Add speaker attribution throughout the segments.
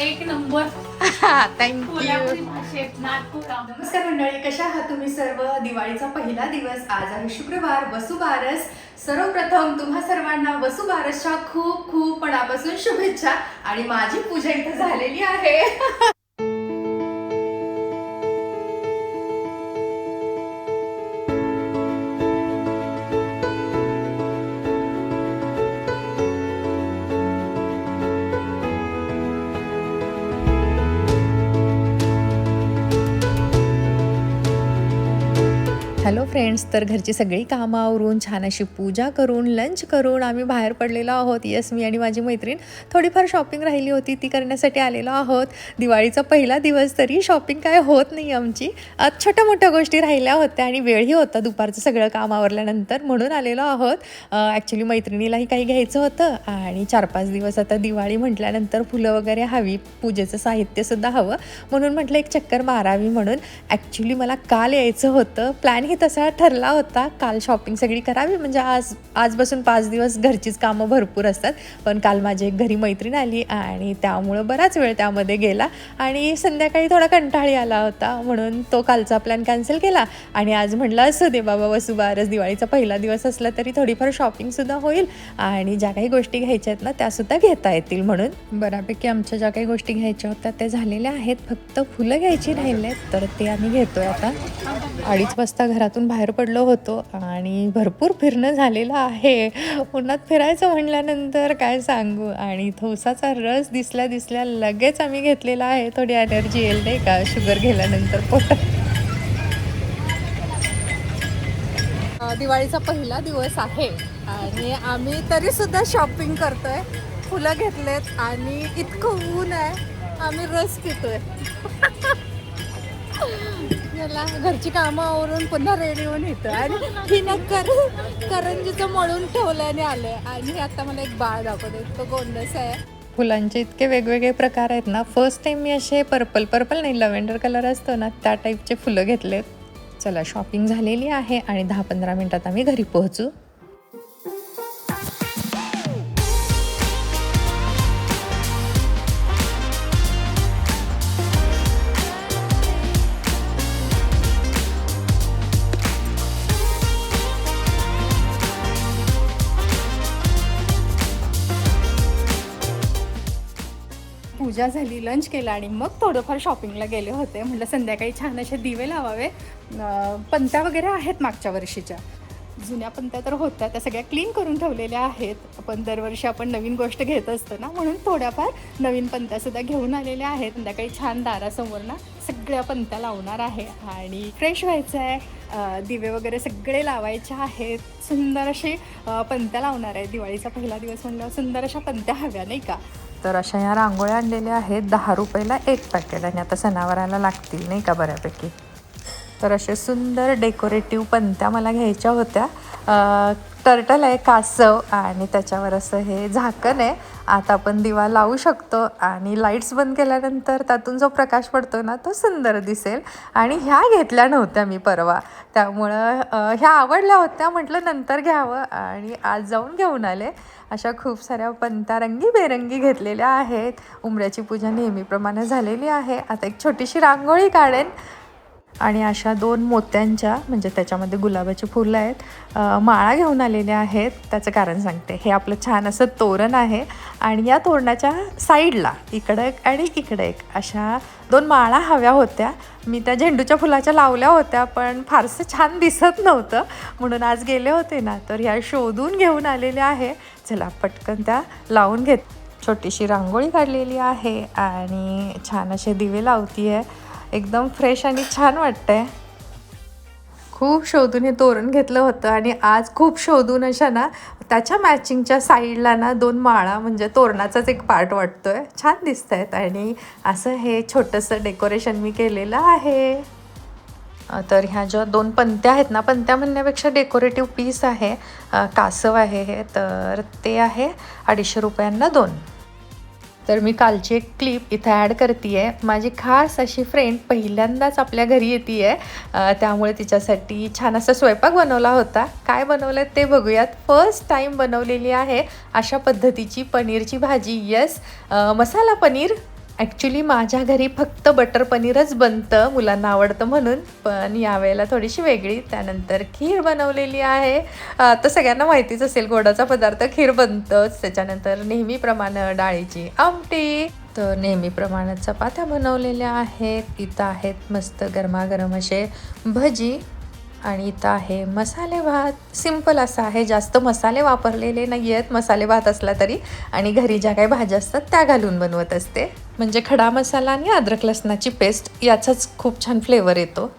Speaker 1: एक number.
Speaker 2: Thank you
Speaker 3: नमस्कार मंडळी कशा आहात तुम्ही सर्व? दिवाळीचा पहिला दिवस आज आहे शुक्रवार वसुबारस सर्वप्रथम तुम्हा सर्वांना वसुबारसच्या खूप खूप मनापासून शुभेच्छा आणि माझी पूजा इथं झालेली आहे.
Speaker 2: फ्रेंड्स तर घरची सगळी कामं आवरून छान अशी पूजा करून लंच करून आम्ही बाहेर पडलेलो आहोत. यस मी आणि माझी मैत्रीण थोडीफार शॉपिंग राहिली होती. ती करण्यासाठी आलेलो आहोत. दिवाळीचा पहिला दिवस तरी शॉपिंग काय होत नाही आमची. छोट्या मोठ्या गोष्टी राहिल्या होत्या आणि वेळही होता. दुपारचं सगळं काम आवरल्यानंतर म्हणून आलेलो आहोत. ॲक्च्युली मैत्रिणीलाही काही घ्यायचं होतं आणि चार पाच दिवस आता दिवाळी म्हटल्यानंतर फुलं वगैरे हवी पूजेचं साहित्यसुद्धा हवं म्हणून म्हटलं एक चक्कर मारावी म्हणून. ॲक्च्युली मला काल यायचं होतं. प्लॅनही तसा ठरला होता. काल शॉपिंग सगळी करावी. म्हणजे आज आजपासून पाच दिवस घरचीच कामं भरपूर असतात. पण काल माझी एक घरी मैत्रीण आली आणि त्यामुळं बराच वेळ त्यामध्ये गेला. आणि संध्याकाळी थोडा कंटाळी आला होता. म्हणून तो कालचा प्लॅन कॅन्सल केला. आणि आज म्हटलं असं दे बाबा वसुबारस दिवाळीचा पहिला दिवस असला तरी थोडीफार शॉपिंगसुद्धा होईल. आणि ज्या काही गोष्टी घ्यायच्या आहेत ना त्यासुद्धा घेता येतील म्हणून. बऱ्यापैकी आमच्या ज्या काही गोष्टी घ्यायच्या होत्या त्या झालेल्या आहेत. फक्त फुलं घ्यायची राहिले तर ते आम्ही घेतोय आता. अडीच वाजता घरातून बाहेर पडलो होतो आणि भरपूर फिरणं झालेलं आहे. उन्हात फिरायचं म्हणल्यानंतर काय सांगू? आणि थोसाचा रस दिसल्या दिसल्या लगेच आम्ही घेतलेला आहे. थोडी एनर्जी येईल नाही का? शुगर गेल्यानंतर पोटात दिवाळीचा पहिला दिवस आहे. आणि आम्ही तरी सुद्धा शॉपिंग करतोय. फुलं घेतलेत आणि इतकं ऊन आहे. आम्ही रस पितोय. याला घरची कामं आवरून पुन्हा रेडी होऊन येतं. आणि हिनं कर करंजीचं मळून ठेवल्याने आलं आणि आता मला एक बाळ दाखवतो इतकं गोंडस आहे. फुलांचे इतके वेगवेगळे प्रकार आहेत ना. फर्स्ट टाइम मी असे पर्पल पर्पल नाही लव्हेंडर कलर असतो ना त्या टाईपचे फुलं घेतलेत. चला शॉपिंग झालेली आहे आणि दहा पंधरा मिनटात आम्ही घरी पोहोचू.
Speaker 3: मजा झाली लंच केला आणि मग थोडंफार शॉपिंगला गेले होते. म्हटलं संध्याकाळी छान असे दिवे लावावे. पंत्या वगैरे आहेत मागच्या वर्षीच्या. जुन्या पंत्या तर होत्या त्या सगळ्या क्लीन करून ठेवलेल्या आहेत. आपण दरवर्षी आपण नवीन गोष्ट घेत असतो ना म्हणून थोड्याफार नवीन पंत्यासुद्धा घेऊन आलेल्या आहेत. संध्याकाळी छान दारासमोर ना सगळ्या पंत्या लावणार आहे. आणि फ्रेश व्हायचं आहे दिवे वगैरे सगळे लावायचे आहेत. सुंदर असे पंत्या लावणार आहे. दिवाळीचा पहिला दिवस म्हणल्यावर सुंदर अशा पंत्या हव्या नाही का?
Speaker 2: तर अशा या रांगोळ्या आणलेल्या आहेत. दहा रुपयाला एक पॅकेट आणि आता सणावाराला लागतील नाही का बऱ्यापैकी? तर असे सुंदर डेकोरेटिव्ह पंत्या मला घ्यायच्या होत्या. टर्टल आहे कासव आणि त्याच्यावर असं हे झाकण आहे. आता आपण दिवा लावू शकतो आणि लाईट्स बंद केल्यानंतर त्यातून जो प्रकाश पडतो ना तो सुंदर दिसेल. आणि ह्या घेतल्या नव्हत्या मी परवा. त्यामुळं ह्या आवडल्या होत्या म्हटलं नंतर घ्यावं. आणि आज जाऊन घेऊन आले. अशा खूप साऱ्या पंता रंगीबेरंगी घेतलेल्या आहेत. उमऱ्याची पूजा नेहमीप्रमाणे झालेली आहे. आता एक छोटीशी रांगोळी काढेन. आणि अशा दोन मोत्यांच्या म्हणजे त्याच्यामध्ये गुलाबाची फुलं आहेत माळा घेऊन आलेल्या आहेत. त्याचं कारण सांगते. हे आपलं छान असं तोरण आहे आणि या तोरणाच्या साईडला इकडं एक आणि इकडं एक अशा दोन माळा हव्या होत्या. मी त्या झेंडूच्या फुलाच्या लावल्या होत्या पण फारसं छान दिसत नव्हतं. म्हणून आज गेले होते ना तर ह्या शोधून घेऊन आलेल्या आहे. चला पटकन त्या लावून घेत छोटीशी रांगोळी काढलेली आहे आणि छान असे दिवे लावती आहे एकदम फ्रेश आणि छान वाटतंय. खूप शोधून हे तोरण घेतलं होतं आणि आज खूप शोधून अशा ना त्याच्या मॅचिंगच्या साईडला ना दोन माळा म्हणजे तोरणाचाच एक पार्ट वाटतोय. छान दिसत आहेत आणि असं हे छोटंसं डेकोरेशन मी केलेलं आहे. तर ह्या ज्या दोन पंत्या आहेत ना पंत्या म्हणण्यापेक्षा डेकोरेटिव्ह पीस आहे. कासव आहे हे तर ते आहे अडीचशे रुपयांना दोन. तर मी कालची एक क्लिप इथं ॲड करते आहे माझी खास अशी फ्रेंड पहिल्यांदाच आपल्या घरी येते आहे त्यामुळे तिच्यासाठी छान असा स्वयंपाक बनवला होता. काय बनवलं ते बघूयात. फर्स्ट टाईम बनवलेली आहे अशा पद्धतीची पनीरची भाजी. येस मसाला पनीर. ॲक्च्युली माझ्या घरी फक्त बटर पनीरच बनतं मुलांना आवडतं म्हणून. पण यावेळेला थोडीशी वेगळी. त्यानंतर खीर बनवलेली आहे. तर सगळ्यांना माहितीच असेल गोडाचा पदार्थ खीर बनतंच. त्याच्यानंतर नेहमीप्रमाणे डाळीची आमटी. तर नेहमीप्रमाणे चपात्या बनवलेल्या आहेत. इथं आहेत मस्त गरमागरम असे भजी. आणि इथं आहे मसाले भात. सिंपल असा आहे जास्त मसाले वापरलेले नाही आहेत मसाले भात असला तरी. आणि घरी ज्या काही भाज्या असतात त्या घालून बनवत असते. म्हणजे खडा मसाला आणि अद्रक लसणाची पेस्ट याचाच खूप छान फ्लेवर येतो.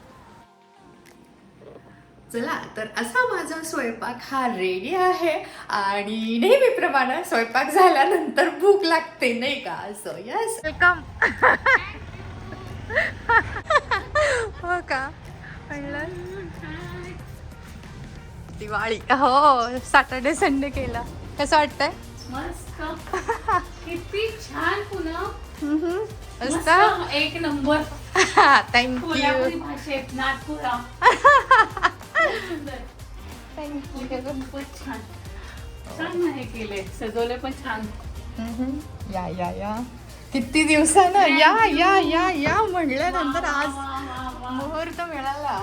Speaker 2: चला तर असा माझा स्वयंपाक हा रेडी आहे. आणि नेहमीप्रमाणे स्वयंपाक झाल्यानंतर भूक लागते नाही का? असं यस वेलकम हो का? दिवाळी. हो सॅटर्डे संडे केला. कसं वाटतंय?
Speaker 1: मस्त. किती छान पुन्हा
Speaker 2: मस्त.
Speaker 1: एक नंबर.
Speaker 2: थँक्यू
Speaker 1: भाषेत नागपुरा खूपच छान. छान हे केले. सजवले पण छान.
Speaker 3: या या या. किती दिवसानं. या या या या म्हणल्यानंतर आज. मुहूर्त मिळाला.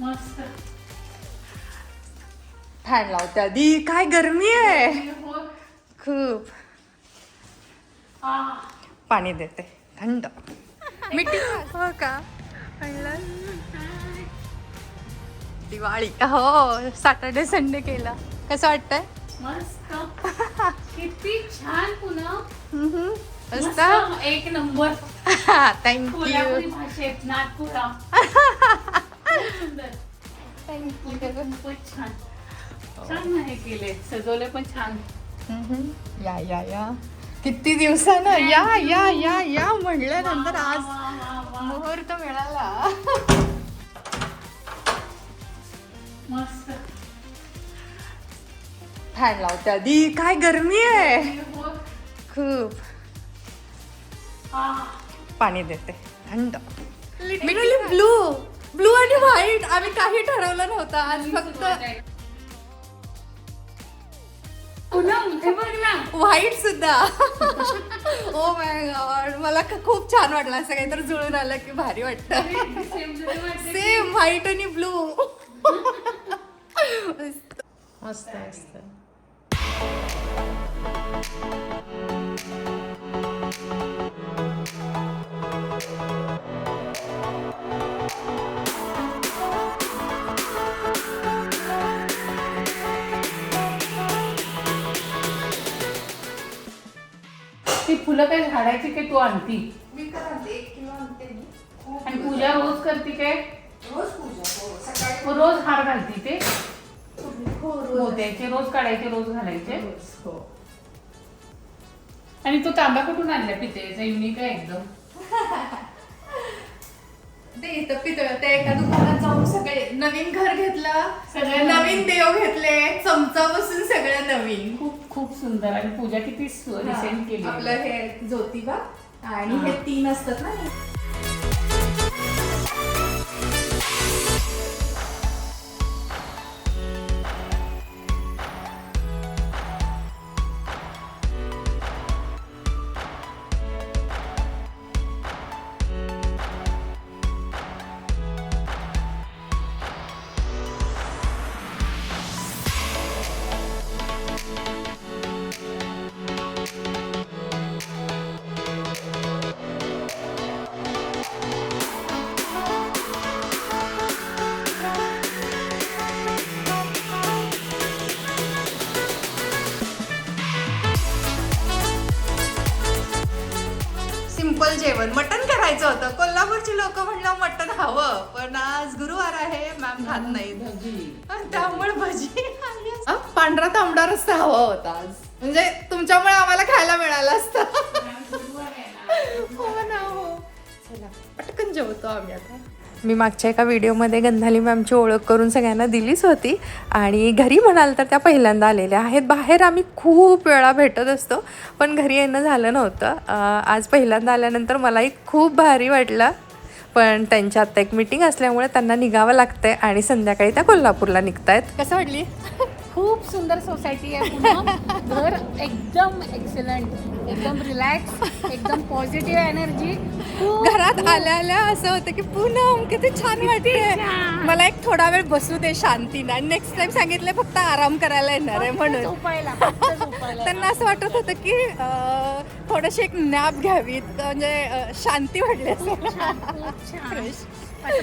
Speaker 1: मस्त.
Speaker 2: फॅन लावते आधी. काय गरमी आहे?
Speaker 1: हो.
Speaker 2: खूप. पाणी देते. थंड. मिठी. हो का? दिवाळी. हो सॅटर्डे संडे केला. कसं वाटतंय?
Speaker 1: मस्त. किती छान पुन्हा.
Speaker 2: मस्त?
Speaker 1: एक नंबर.
Speaker 2: थँक्यू
Speaker 1: कोल्हापुरी भाषेत नागपुरा. सुंदर खूपच छान. छान हे केले. सजवले पण छान.
Speaker 3: या या या. किती दिवसानं? या या या या म्हणल्यानंतर आज
Speaker 1: वा, वा, वा.
Speaker 3: मुहूर्त मिळाला.
Speaker 1: मस्त.
Speaker 2: फॅन लावते आधी काय गरमी आहे.
Speaker 1: हो.
Speaker 2: खूप.
Speaker 1: आ,
Speaker 2: पाणी देते. थंड. लिटरली ब्लू ब्लू आणि व्हाईट आम्ही काही ठरवलं नव्हतं. आज फक्त व्हाईट सुद्धा. ओ माय गॉड मला खूप छान वाटलं असं काहीतरी जुळून आलं की भारी वाटतं.
Speaker 1: सेम
Speaker 2: व्हाईट आणि ब्लू मस्त मस्त.
Speaker 1: ती फुलं काय झाडायची काय तू आणती?
Speaker 2: मी करते किंवा आणते मी. खूप
Speaker 1: आणि पूजा रोज करते काय?
Speaker 2: रोज पूजा हो सकाळी
Speaker 1: मग रोज हार घालती ते?
Speaker 2: हो रोज
Speaker 1: मोत्याचे रोज काढायचे रोज घालायचे?
Speaker 2: रोज, हो.
Speaker 1: आणि तो तांबा कुठून आणला पितळेचा युनिक आहे एकदम.
Speaker 2: ते इथं पितळ त्या एका दुकानात जाऊन सगळे नवीन घर घेतलं
Speaker 1: सगळे
Speaker 2: नवीन देव घेतले चमचापासून सगळं नवीन.
Speaker 1: खूप खूप सुंदर आणि पूजा किती रिसेंट केली.
Speaker 2: आपलं हे ज्योतिबा आणि हे तीन असतात ना जेवण. मटन करायचं होतं. कोल्हापूरची लोक म्हणलं मटन हवं पण आज गुरुवार आहे मॅम खात नाही त्यामुळे भजी पांढरा तांबडा रस्ता हवा होता आज. म्हणजे तुमच्यामुळे आम्हाला खायला मिळालं असतं. हो ना हो. चला पटकन जेवतो आम्ही आता. मी मागच्या एका व्हिडिओमध्ये गंधाली मॅमची ओळख करून सगळ्यांना दिलीच होती. आणि घरी म्हणाल तर त्या पहिल्यांदा आलेल्या आहेत. बाहेर आम्ही खूप वेळा भेटत असतो पण घरी येणं झालं नव्हतं. आज पहिल्यांदा आल्यानंतर मलाही खूप भारी वाटलं. पण त्यांच्या आत्ता एक मिटिंग असल्यामुळे त्यांना निघावं लागतंय आणि संध्याकाळी त्या कोल्हापूरला निघत आहेत
Speaker 3: कसं वाटली?
Speaker 1: खूप सुंदर सोसायटी आहे पुन्हा. घर एकदम एक्सलंट एकदम रिलॅक्स एकदम पॉझिटिव्ह एनर्जी
Speaker 3: घरात आल्या आल्या असं होतं की पूनम किती छान वाटते. मला एक थोडा वेळ बसू दे शांतीनं आणि नेक्स्ट टाइम सांगितलं फक्त आराम करायला येणार आहे म्हणून. त्यांना असं वाटत होतं की थोडीशी एक नॅप घ्यावी म्हणजे शांती वाटली असेल.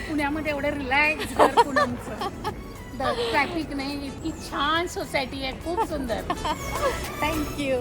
Speaker 1: पुण्यामध्ये एवढं रिलॅक्स ट्रॅफिक नाही इतकी छान सोसायटी आहे खूप सुंदर।
Speaker 3: थँक्यू